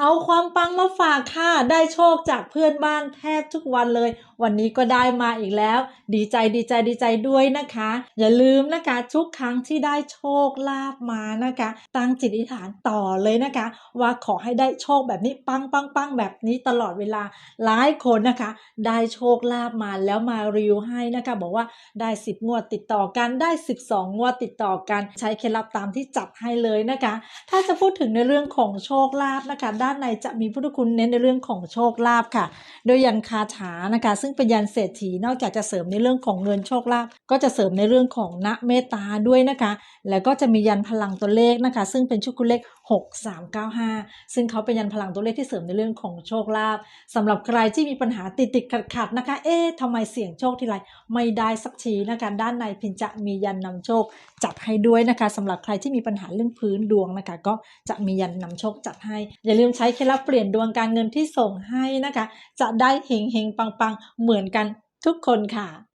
เอาความปังมาฝากค่ะ ได้โชคจากเพื่อนบ้านแทบทุกวันเลย วันนี้ก็ได้มาอีกแล้ว ดีใจดีใจดีใจด้วยนะคะ อย่าลืมนะคะ ทุกครั้งที่ได้โชคลาภมานะคะ ตั้งจิตอธิษฐานต่อเลยนะคะ ว่าขอให้ได้โชคแบบนี้ปังปังปังแบบนี้ตลอดเวลาหลายคนนะคะ ได้โชคลาภมาแล้วมารีวิวให้นะคะ บอกว่าได้ 10 งวดติดต่อกันได้ 12 งวดติดต่อกัน ใช้เคล็ดลับตามที่จัดให้เลยนะคะ ถ้าจะพูดถึงในเรื่องของโชคลาภนะคะด้านในจะมีพุทธคุณเน้นในเรื่องของโชคลาภค่ะ โดยยันคาถานะคะ ซึ่งเป็นยันเศรษฐีนอกจากจะเสริมในเรื่องของเงินโชคลาภก็จะเสริมในเรื่องของณเมตตาด้วยนะคะ แล้วก็จะมียันพลังตัวเลขนะคะ ซึ่งเป็นชุดคุณเลข 6395 ซึ่งเขาเป็นยันพลังตัวเลขที่เสริมในเรื่องของโชคลาภสำหรับใครที่มีปัญหาติดติดขัดขัดๆนะคะ เอ๊ะทำไมเสี่ยงโชคทีไรไม่ได้สักทีนะคะด้านในพินจะมียันนำโชคจัดให้ด้วยนะคะสำหรับใครที่มีปัญหาเรื่องพื้นดวงนะคะ ก็จะมียันนำโชคจัดให้อย่าลืมใช้เคล็ดลับเปลี่ยนดวงการเงินที่ส่งให้นะคะ จะได้เฮงเฮงปังปังเหมือนกันทุกคนค่ะ